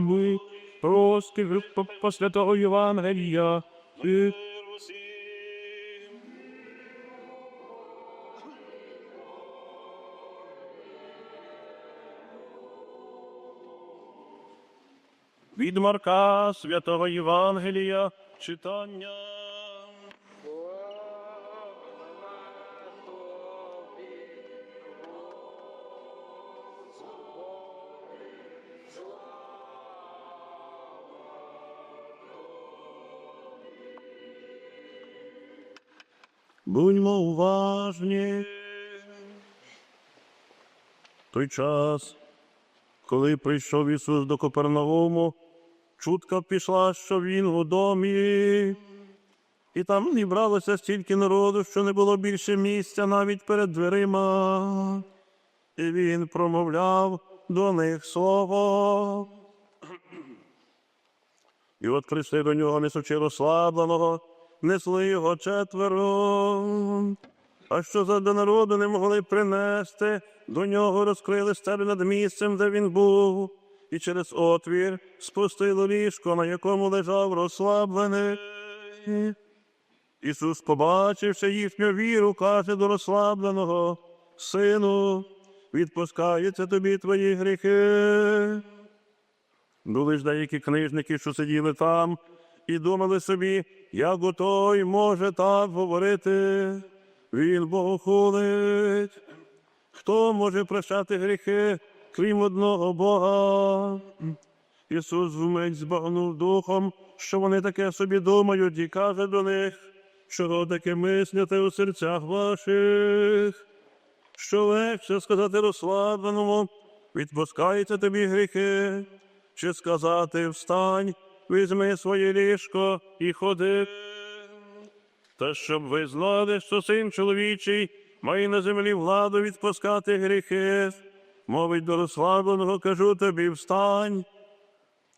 ми прости по, святого Євангелія. І від Марка святого Євангелія читання. Будьмо уважні. Той час, коли прийшов Ісус до Копернауму, чутка пішла, що Він у домі, і там зібралося стільки народу, що не було більше місця навіть перед дверима. І він промовляв до них слово. І от прийшли до нього, несучи розслабленого, несли його четверо. А що за до народу не могли принести, до нього розкрили стелю над місцем, де він був, і через отвір спустили ліжко, на якому лежав розслаблений. Ісус, побачивши їхню віру, каже до розслабленого, Сину, відпускаються тобі твої гріхи. Були ж деякі книжники, що сиділи там, і думали собі, як отой може так говорити. Він богохулить. Хто може прощати гріхи, крім одного Бога? Ісус вмить збагнув духом, що вони таке собі думають, і каже до них, чого таке мислите у серцях ваших, що легше сказати розслабленому, відпускаються тобі гріхи, чи сказати встань, візьми своє ліжко і ходи. Та щоб ви знали, що син чоловічий має на землі владу відпускати гріхи, мовить до розслабленого, кажу тобі, встань,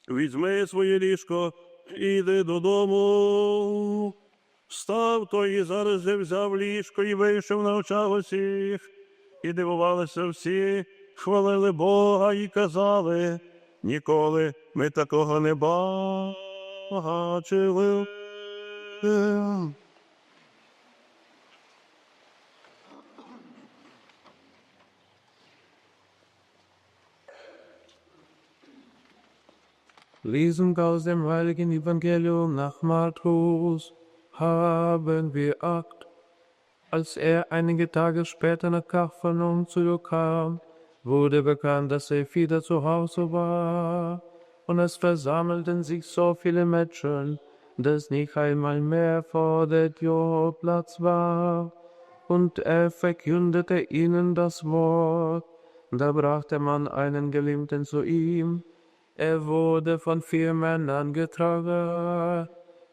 візьми своє ліжко і йди додому. Встав той і зараз же взяв ліжко і вийшов на очах усіх, і дивувалися всі, хвалили Бога і казали, ніколи ми такого не бачили. Lesung aus dem heiligen Evangelium nach Markus haben wir Akt. Als er einige Tage später nach Kapharnaum zurückkam, wurde bekannt, dass er wieder zu Hause war. Und es versammelten sich so viele Menschen, dass nicht einmal mehr vor der Tür Platz war. Und er verkündete ihnen das Wort. Da brachte man einen Gelähmten zu ihm. Er wurde von vier Männern getragen,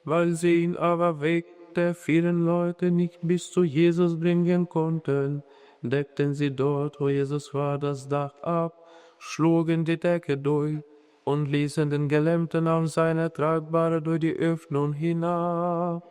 weil sie ihn aber wegen der vielen Leute nicht bis zu Jesus bringen konnten, deckten sie dort, wo Jesus war, das Dach ab, schlugen die Decke durch und ließen den Gelähmten auf seine Tragbare durch die Öffnung hinab.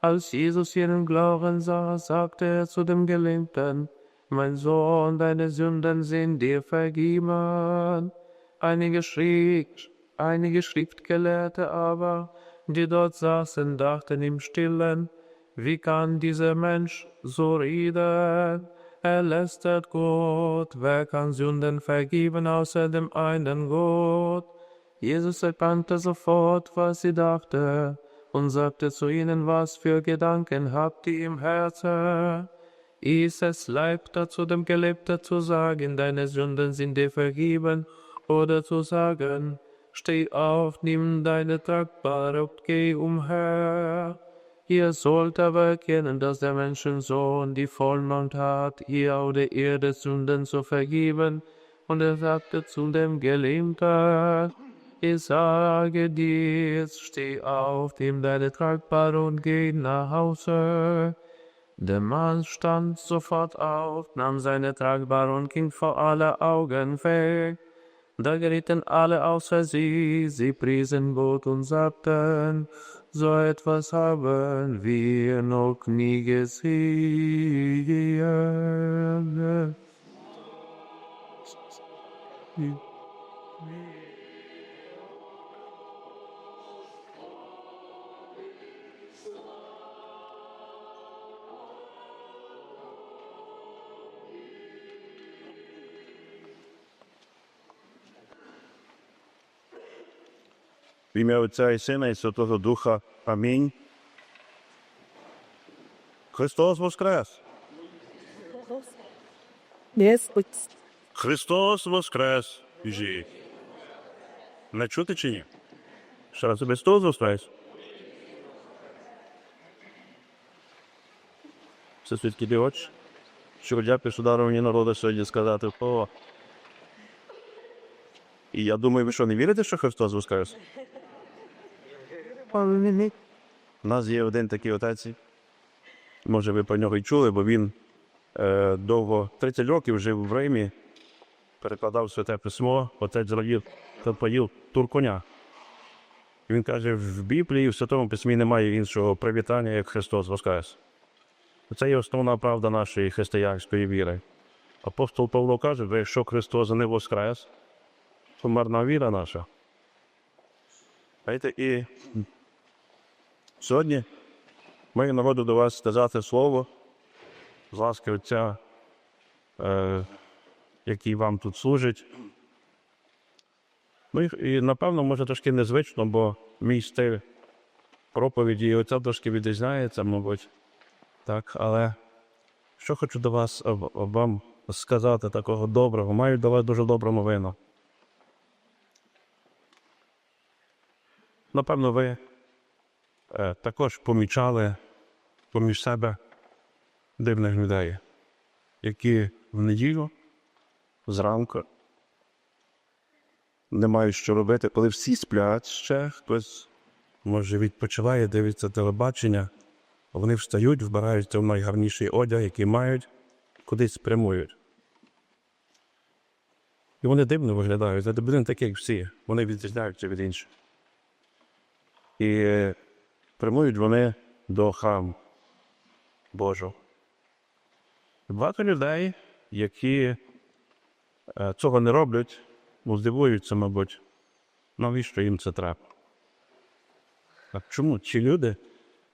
Als Jesus ihren Glauben sah, sagte er zu dem Gelähmten, Mein Sohn, deine Sünden sind dir vergeben. Einige, Schrift, einige Schriftgelehrte aber, die dort saßen, dachten im Stillen, wie kann dieser Mensch so reden? Er lästert Gott, wer kann Sünden vergeben außer dem einen Gott? Jesus erkannte sofort, was sie dachte, und sagte zu ihnen, was für Gedanken habt ihr im Herzen? Ist es leichter zu dem Gelebten zu sagen, deine Sünden sind dir vergeben, oder zu sagen, steh auf, nimm deine Tragbare und geh umher. Ihr sollt aber erkennen, dass der Menschensohn die Vollmacht hat, hier auf der Erde Sünden zu vergeben. Und er sagte zu dem Gelähmten, ich sage dir, steh auf, nimm deine Tragbare und geh nach Hause. Der Mann stand sofort auf, nahm seine Tragbare und ging vor aller Augen weg. Da gerieten alle außer sie, sie priesen Gott und sagten, so etwas haben wir noch nie gesehen. В ім'я Отця і Сина і Святого Духа. Амінь. Христос Воскрес! Христос Воскрес! Біжи. Не чути чи ні? Ще раз Христос Воскрес. Все свідки дівоч. Що дякую, що даром мені народу сьогодні сказати слово. І я думаю, ви що, не вірите, що Христос Воскрес? У нас є один такий отець. Може, ви про нього й чули, бо він е, довго 30 років жив в Римі, перекладав святе письмо, отець зрадів та поїв турконя. І він каже, в Біблії, в Святому Письмі немає іншого привітання, як Христос Воскрес. Це є основна правда нашої християнської віри. Апостол Павло каже, що якщо Христос не воскрес, то марна віра наша. Знаєте, і сьогодні маю народу до вас сказати слово з ласки Отця, е, який вам тут служить. Ну і, напевно, може трошки незвично, бо мій стиль проповіді і отця трошки відрізняється, мабуть. Так, але що хочу до вас вам сказати такого доброго, маю до вас дуже добру новину. Напевно, ви також помічали поміж себе дивних людей, які в неділю зранку не мають що робити, коли всі сплять ще хтось може відпочиває, дивиться телебачення, вони встають, вбираються в найгарніший одяг, який мають, кудись прямують. І вони дивно виглядають, це не такі, як всі, вони відрізняються від інших. І е, прямують вони до храму Божого. Багато людей, які е, цього не роблять, здивуються, мабуть, навіщо їм це треба. А чому ці люди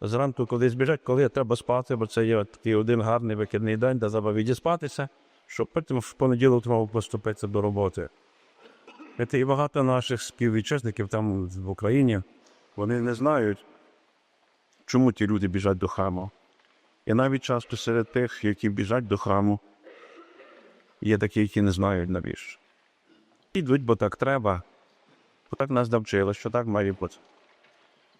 зранку кудись біжать, коли треба спати, бо це є такий один гарний вихідний день, де треба відіспатися, щоб потім в понеділок знову поступитися до роботи. І багато наших співвітчизників там в Україні, вони не знають, чому ті люди біжать до храму. І навіть часто серед тих, які біжать до храму, є такі, які не знають навіщо. Йдуть, бо так треба, бо так нас навчили, що так має бути.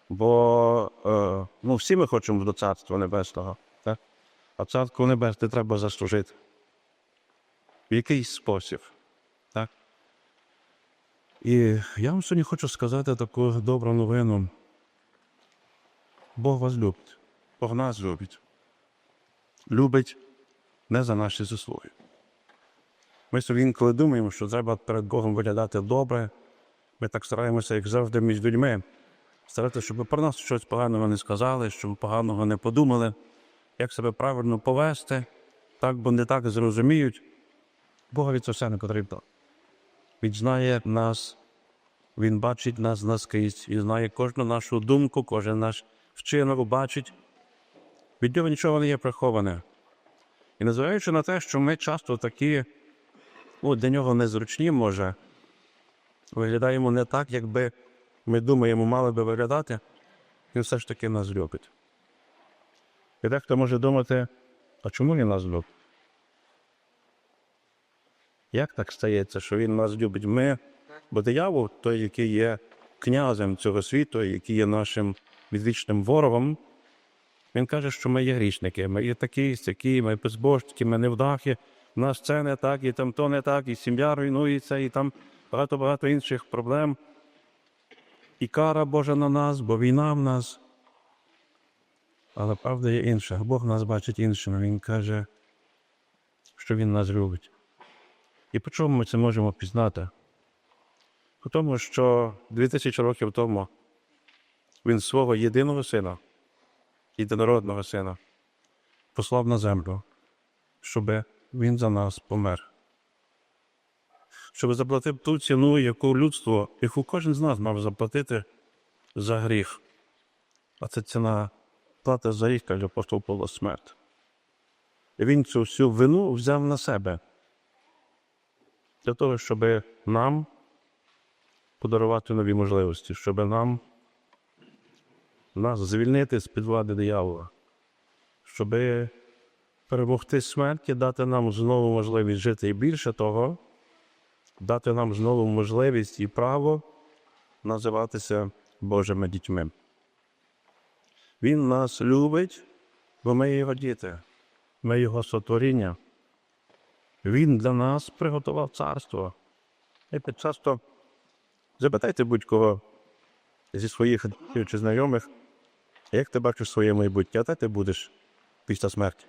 Бо е, ну, всі ми хочемо до Царства Небесного, так? а Царство Небесне треба заслужити. В якийсь спосіб. Так? І я вам сьогодні хочу сказати таку добру новину. Бог вас любить, Бог нас любить. Любить не за наші заслуги. Ми собі інколи думаємо, що треба перед Богом виглядати добре. Ми так стараємося, як завжди, між людьми. Старатися, щоб про нас щось поганого не сказали, щоб поганого не подумали, як себе правильно повести, так, бо не так зрозуміють. Богові це все не потрібно. Він знає нас, він бачить нас наскрізь, і знає кожну нашу думку, кожен наш вчинок бачить. Від нього нічого не є приховане. І незважаючи на те, що ми часто такі, ну, для нього незручні, може, виглядаємо не так, якби ми думаємо, мали би виглядати, він все ж таки нас любить. І дехто може думати, а чому він нас любить? Як так стається, що він нас любить? Ми, бо диявол, той, який є князем цього світу, який є нашим відвічним ворогом, він каже, що ми є грішники, ми є такі, сякі, ми безбожники, ми невдахи, в нас це не так, і там то не так, і сім'я руйнується, і там багато-багато інших проблем. І кара Божа на нас, бо війна в нас. Але правда є інша. Бог нас бачить іншим. Він каже, що Він нас любить. І по чому ми це можемо пізнати? По тому, що 2000 років тому він свого єдиного сина, єдинородного сина, послав на землю, щоб він за нас помер. Щоб заплатив ту ціну, яку людство, яку кожен з нас мав заплатити за гріх. А це ціна плата за гріх, каже апостол Павло, смерть. І він цю всю вину взяв на себе для того, щоб нам подарувати нові можливості, щоб нам нас звільнити з під влади диявола, щоб перемогти смерть і дати нам знову можливість жити і більше того, дати нам знову можливість і право називатися Божими дітьми. Він нас любить, бо ми його діти, ми його сотворіння. Він для нас приготував царство. І часто запитайте будь-кого зі своїх чи знайомих, як ти бачиш своє майбутнє, а де ти будеш після смерті?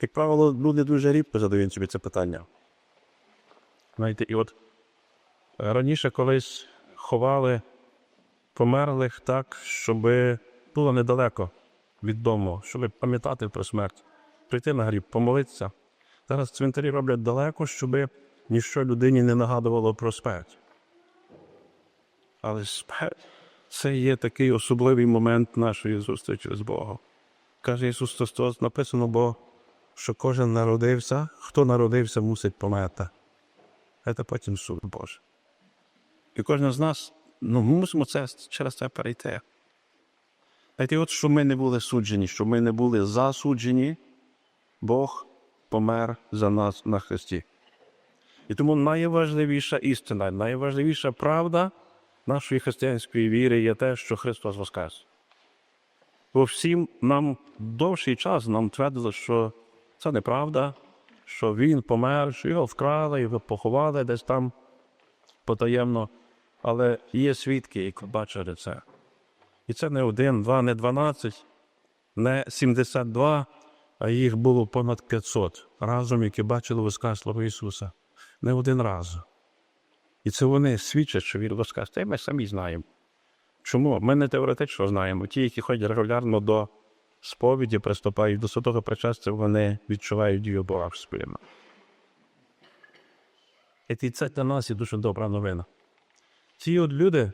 Як правило, люди дуже рідко задають собі це питання. Знаєте, і от е, раніше колись ховали померлих так, щоб було недалеко від дому, щоб пам'ятати про смерть, прийти на гріб, помолитися. Зараз цвинтарі роблять далеко, щоб ніщо людині не нагадувало про смерть. Але смерть це є такий особливий момент нашої зустрічі з Богом. Каже Ісус Христос, написано, бо що кожен народився, хто народився, мусить померти. Це потім суд Божий. І кожен з нас ну, ми мусимо це, через це перейти. Знаєте, от щоб ми не були суджені, щоб ми не були засуджені, Бог помер за нас на Христі. І тому найважливіша істина, найважливіша правда нашої християнської віри є те, що Христос Воскрес. Бо всім нам довший час нам твердили, що це неправда, що Він помер, що його вкрали, його поховали десь там потаємно. Але є свідки, які бачили це. І це не один, два, не дванадцять, не 72, а їх було понад 500 разом, які бачили Воскреслого Ісуса. Не один раз. І це вони свідчать, що Він Воскрес. Та й ми самі знаємо. Чому? Ми не теоретично знаємо. Ті, які ходять регулярно до сповіді, приступають до святого причастя, вони відчувають дію Бога спільно. І це для нас є дуже добра новина. Ці от люди,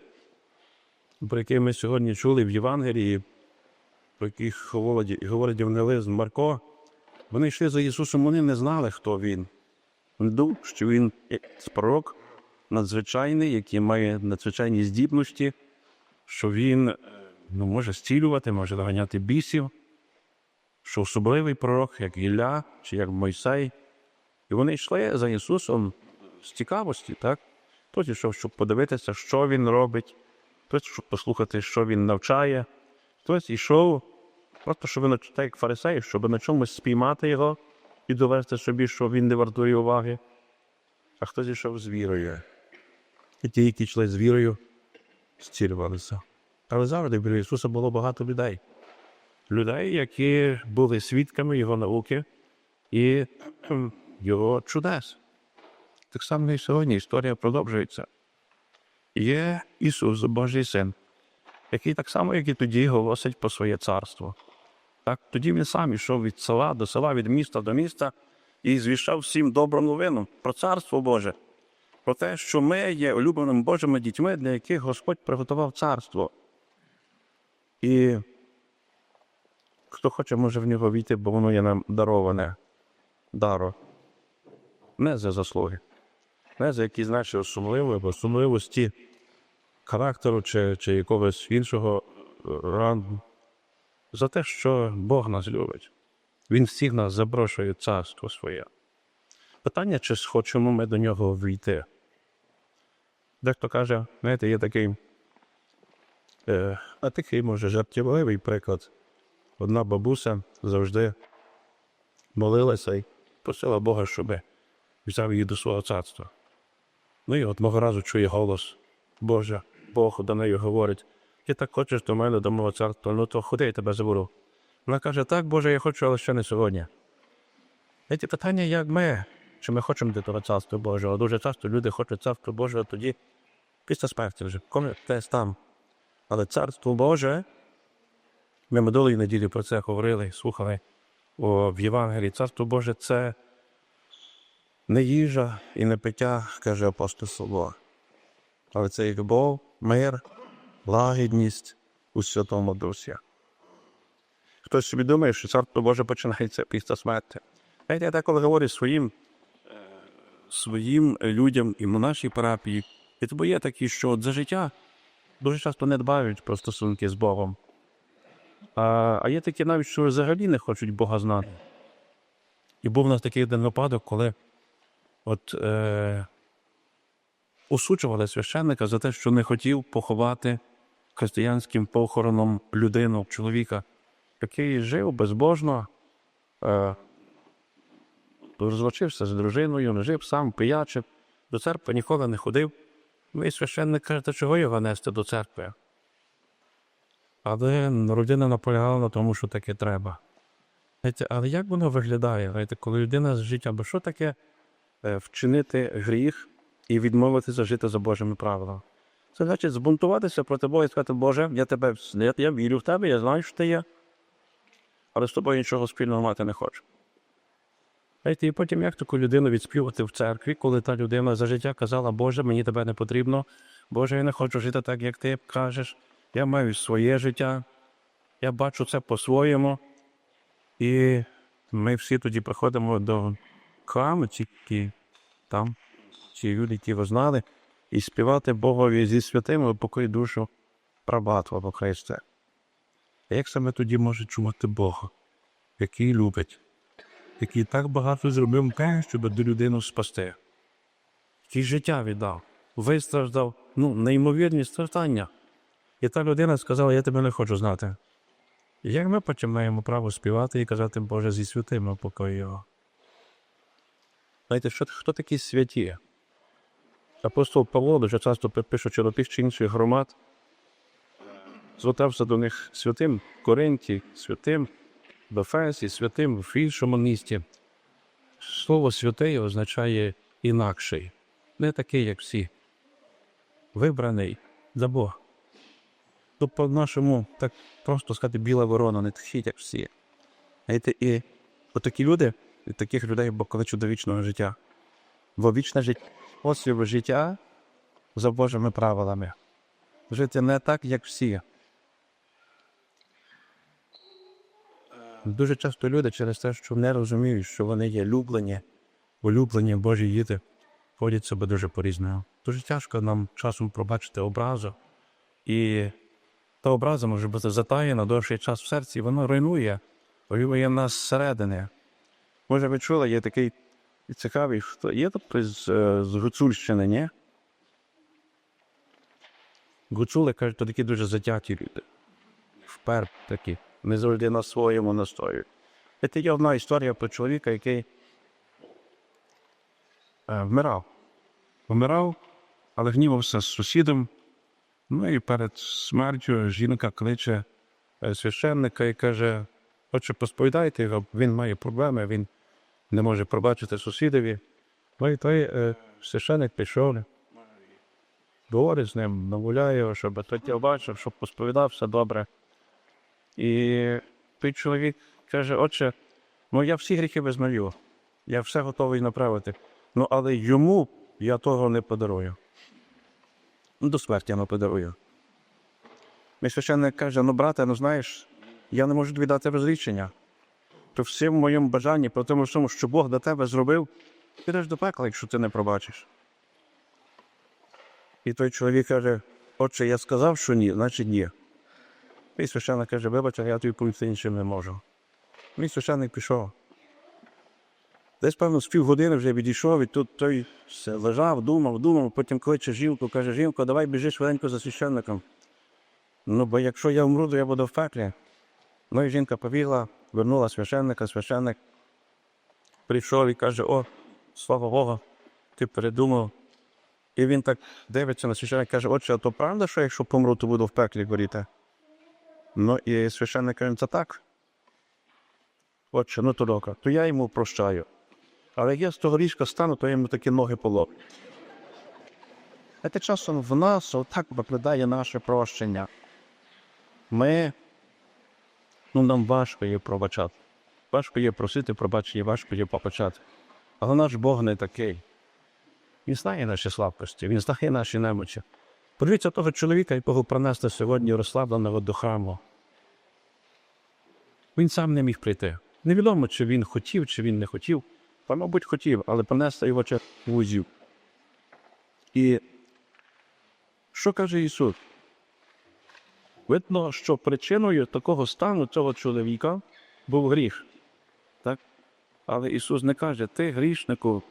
про яких ми сьогодні чули в Євангелії, про яких говорить, говорить Євангелист Марко, вони йшли за Ісусом, вони не знали, хто він. Вони думали, що він пророк надзвичайний, який має надзвичайні здібності, що він е, ну, може зцілювати, може доганяти бісів, що особливий пророк, як Ілля чи як Мойсей. І вони йшли за Ісусом з цікавості, так? Хтось йшов, щоб подивитися, що він робить, хтось, щоб послухати, що він навчає, хтось йшов, просто щоб навчати як фарисей, щоб на чомусь спіймати його і довести собі, що він не вартує уваги. А хтось йшов з вірою. І ті, які йшли з вірою, зцілювалися. Але завжди біля Ісуса було багато людей. Людей, які були свідками Його науки і Його чудес. Так само і сьогодні історія продовжується. Є Ісус, Божий Син, який так само, як і тоді, голосить по своє царство. Так, тоді він сам йшов від села до села, від міста до міста і звіщав всім добру новину про царство Боже, про те, що ми є улюбленими Божими дітьми, для яких Господь приготував царство. І хто хоче, може в нього війти, бо воно є нам дароване даро. Не за заслуги не за якісь наші особливі або особливості характеру чи, чи якогось іншого рангу, за те, що Бог нас любить. Він всіх нас запрошує в царство своє. Питання, чи хочемо ми до нього війти. Дехто каже, знаєте, є такий, е, а такий, може, жартівливий приклад. Одна бабуся завжди молилася і просила Бога, щоб взяв її до свого царства. Ну і одного разу чує голос Боже, Бог до неї говорить: ти так хочеш до мене, до мого царства, ну то ходи, я тебе заберу. Вона каже, так, Боже, я хочу, але ще не сьогодні. І питання, як ми, чи ми хочемо до того царства Божого. Дуже часто люди хочуть царство Боже тоді, після смерті вже, десь там. Але царство Боже, ми минулої неділі про це говорили, слухали о, в Євангелії. Царство Боже це не їжа і не пиття, каже апостол Слово, але це і любов, мир, лагідність у Святому Дусі. Хтось собі думає, що царство Боже починається після смерті. Я деколи говорю своїм, своїм людям і в нашій парапії, І тому є такі, що за життя дуже часто не дбають про стосунки з Богом. А, а є такі навіть, що взагалі не хочуть Бога знати. І був у нас такий один випадок, коли от е, осуджували священника за те, що не хотів поховати християнським похороном людину, чоловіка, який жив безбожно, е, розлучився з дружиною, не жив сам, пиячив, до церкви ніколи не ходив. І священник каже, чого його нести до церкви? Але родина наполягала на тому, що таке треба. Знаєте, але як воно виглядає? Знаєте, коли людина з життя, бо що таке е, вчинити гріх і відмовитися жити за Божими правилами? Це значить збунтуватися проти Бога і сказати, Боже, я тебе я вірю в тебе, я знаю, що ти є, але з тобою нічого спільного мати не хочу. Знаєте, і потім як таку людину відспівати в церкві, коли та людина за життя казала, Боже, мені тебе не потрібно, Боже, я не хочу жити так, як ти кажеш. Я маю своє життя, я бачу це по-своєму. І ми всі тоді приходимо до храму, які там, ці люди, які ви знали, і співати Богові зі святими упокой душу прабату або Христе. Як саме тоді може чувати Бога, який любить, який так багато зробив те, щоб до людину спасти, який життя віддав, вистраждав ну, неймовірні страждання. І та людина сказала, я тебе не хочу знати. І Як ми потім маємо право співати і казати, Боже, зі святими упокой його? Знаєте, що, хто такі святі? Апостол Павло дуже часто пишучи до тих чи інших громад, звертався до них святим Коринті, святим в Ефесі, святим в іншому місті. Слово святий означає інакший, не такий, як всі. Вибраний за Бога. То по-нашому, так просто сказати, біла ворона, не такий, як всі. Знаєте, і отакі люди, і таких людей Бог кличе до вічного життя. Бо вічне життя, спосіб життя за Божими правилами. Жити не так, як всі. Дуже часто люди через те, що не розуміють, що вони є люблені, улюблені Божі діти, ходять себе дуже по-різному. Дуже тяжко нам часом пробачити образу. І та образа може бути затаєна довший час в серці, і воно руйнує, руйнує нас зсередини. Може, ви чули, є такий цікавий, хто є тут з, е, з Гуцульщини, ні? Гуцули кажуть, то такі дуже затяті люди. Вперт такі, не завжди на своєму настоюють. Це є одна історія про чоловіка, який е, вмирав. Вмирав, але гнівався з сусідом. Ну і перед смертю жінка кличе е, священника і каже: Отче, посповідайте його, він має проблеми, він не може пробачити сусідові. Ну і той е, священник пішов, говорить з ним, намовляє його, щоб той бачив, щоб посповідався добре. І той чоловік каже: Отче, ну я всі гріхи визнаю, я все готовий направити. Ну, але йому я того не подарую. Ну, До смерті я не подарую. Мій священник каже: ну, брате, ну знаєш, я не можу віддати розрішення. При всім моєму бажанні, при тому що Бог для тебе зробив, підеш до пекла, якщо ти не пробачиш. І той чоловік каже: Отче, я сказав, що ні, значить ні. Мій священник каже, вибач, я тобі помогти іншим не можу. Мій священник пішов. Десь, певно, з півгодини вже відійшов, і тут той лежав, думав, думав, потім кличе жінку, каже, жінко, давай біжи швиденько за священником. Ну, бо якщо я вмру, то я буду в пеклі. Ну і жінка побігла, вернула священника, священник прийшов і каже: О, слава Богу, ти передумав. І він так дивиться на священника і каже, отче, а то правда, що якщо помру, то буду в пеклі горіти? Ну і священник каже, це так. Отче, ну то добре, то я йому прощаю. Але як я з того ліжка стану, то я йому такі ноги полоплю. Це часом в нас отак виглядає наше прощення. Ми, ну нам важко є пробачати. Важко є просити пробачення, важко є побачати. Але наш Бог не такий. Він знає наші слабкості, він знає наші немочі. Подивіться того чоловіка, якого принесли сьогодні розслабленого до храму. Він сам не міг прийти. Невідомо, чи він хотів, чи він не хотів. Та, мабуть, хотів, але принесли його через вузів. І Що каже Ісус? Видно, що причиною такого стану цього чоловіка був гріх. Так? Але Ісус не каже, ти грішнику,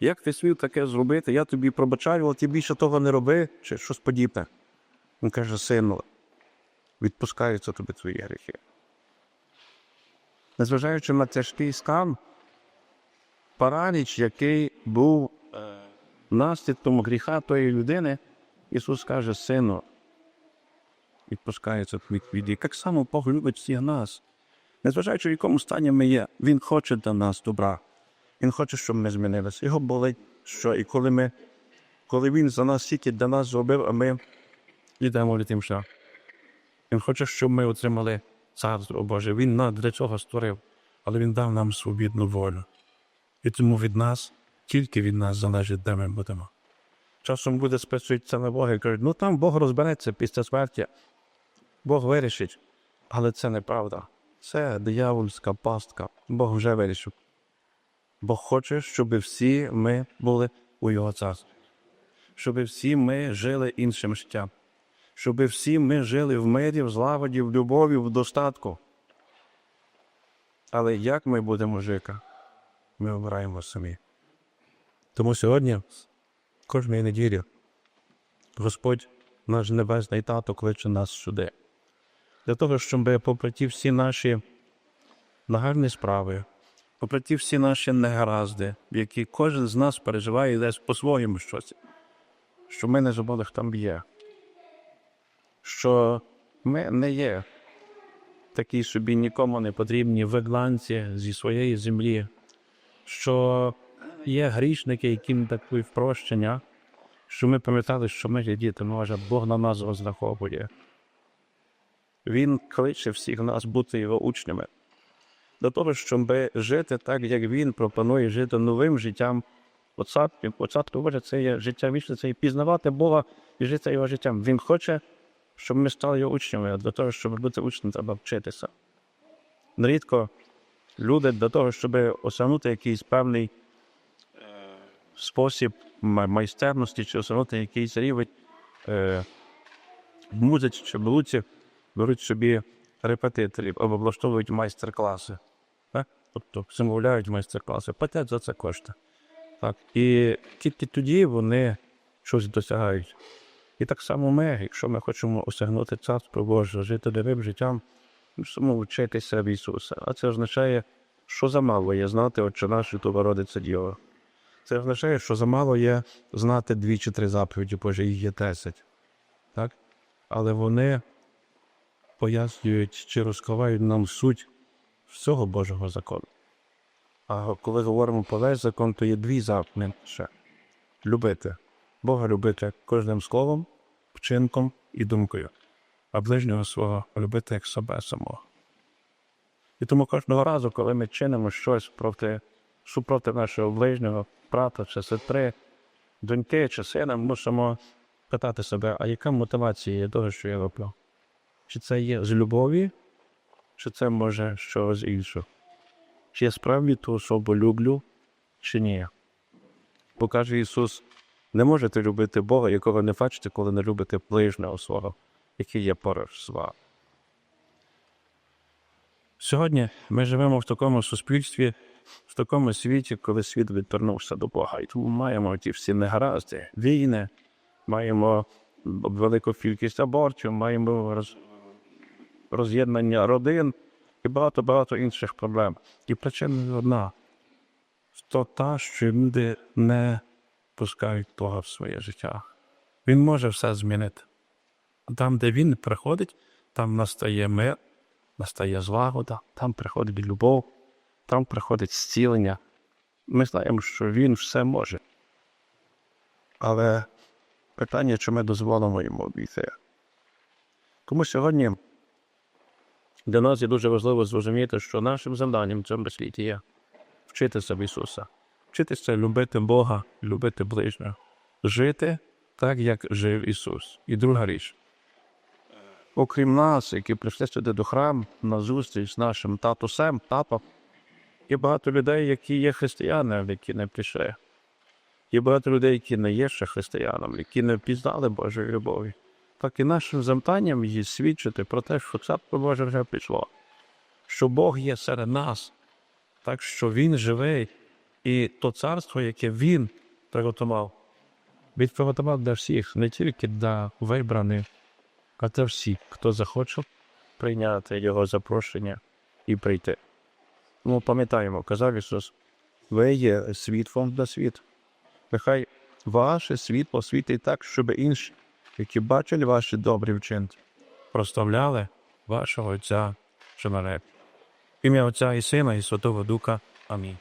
як ти смів таке зробити? Я тобі пробачаю, але ти більше того не роби, чи щось подібне. Він каже, сину, відпускаються тобі твої гріхи. Незважаючи на тяжкий стан, параліч, який був е, наслідком гріха тої людини, Ісус каже, сину, відпускається твій віді. Так само Бог любить всіх нас. Незважаючи в якому стані ми є, Він хоче для нас добра. Він хоче, щоб ми змінилися. Його болить, що і коли ми, коли він за нас стільки для нас зробив, а ми йдемо літим шлях. Він хоче, щоб ми отримали царство Боже. Він нас для цього створив, але він дав нам свобідну волю. І тому від нас, тільки від нас залежить, де ми будемо. Часом люди списуються на Бога і кажуть, ну там Бог розбереться після смерті. Бог вирішить. Але це неправда. Це диявольська пастка. Бог вже вирішив. Бог хоче, щоб всі ми були у Його царстві. Щоб всі ми жили іншим життям. Щоб всі ми жили в мирі, в злагоді, в любові, в достатку. Але як ми будемо жити, ми обираємо самі. Тому сьогодні, кожної неділі, Господь, наш Небесний Тато, кличе нас сюди. Для того, щоб попри ті всі наші нагарні справи, попри ті всі наші негаразди, в які кожен з нас переживає десь по-своєму щось, що ми не забули, хто є. Що ми не є такі собі нікому не потрібні вигланці зі своєї землі, що є грішники, яким таке прощення, що ми пам'ятали, що ми є діти, може, Бог на нас розраховує. Він кличе всіх нас бути його учнями. До того, щоб жити так, як він пропонує жити новим життям. У царстві, у Боже, це є життя вічне, це є пізнавати Бога і жити його життям. Він хоче, щоб ми стали його учнями, а для того, щоб бути учнем, треба вчитися. Нерідко люди для того, щоб осягнути якийсь певний е, спосіб майстерності чи осягнути якийсь рівень е, музиці чи блуці, беруть собі репетиторів або влаштовують майстер-класи. Тобто замовляють майстер-класи, платять за це кошти. Так. І тільки тоді вони щось досягають. І так само ми, якщо ми хочемо осягнути царство Боже, жити новим життям, мусимо вчитися в Ісуса. А це означає, що замало є знати Отче наш і Діва. Це означає, що замало є знати дві чи три заповіді, Боже, їх є десять. Так? Але вони пояснюють чи розкривають нам суть всього Божого закону. А коли говоримо про весь закон, то є дві заповіді ще. Любити. Бога любити кожним словом, вчинком і думкою, а ближнього свого любити як себе самого. І тому кожного разу, коли ми чинимо щось проти, супроти нашого ближнього, брата чи сестри, доньки чи сина, мусимо питати себе, а яка мотивація є того, що я роблю? Чи це є з любові, чи це може щось інше? Чи я справді ту особу люблю, чи ні? Бо каже Ісус, не можете любити Бога, якого не бачите, коли не любите ближнього свого, який є поруч з вами. Сьогодні ми живемо в такому суспільстві, в такому світі, коли світ відвернувся до Бога. І тому маємо ті всі негаразди, війни, маємо велику кількість абортів, маємо. Роз'єднання родин і багато-багато інших проблем. І причина одна то та, що люди не пускають Бога в своє життя. Він може все змінити. А Там, де він приходить, там настає мир, настає злагода, там приходить любов, там приходить зцілення. Ми знаємо, що він все може. Але питання, чи ми дозволимо йому обійти. Тому сьогодні для нас є дуже важливо зрозуміти, що нашим завданням в цьому світі є вчитися в Ісуса, вчитися любити Бога, любити ближнього, жити так, як жив Ісус. І друга річ. Окрім нас, які прийшли сюди до храму на зустріч з нашим татусем, тапом, є багато людей, які є християни, які не прийшли. Є багато людей, які не є ще християнами, які не пізнали Божої любові. Так і нашим завданням є свідчити про те, що царство Боже вже пішло, що Бог є серед нас, так що Він живий, і то царство, яке Він приготував, він приготував для всіх, не тільки для вибраних, а для всіх, хто захоче прийняти Його запрошення і прийти. Ну, пам'ятаємо, казав Ісус, ви є світлом для світу. Нехай ваше світло світить так, щоб інші, які бачили ваші добрі вчинки, прославляли вашого Отця. В Ім'я Отця і Сина, і Святого Духа. Амінь.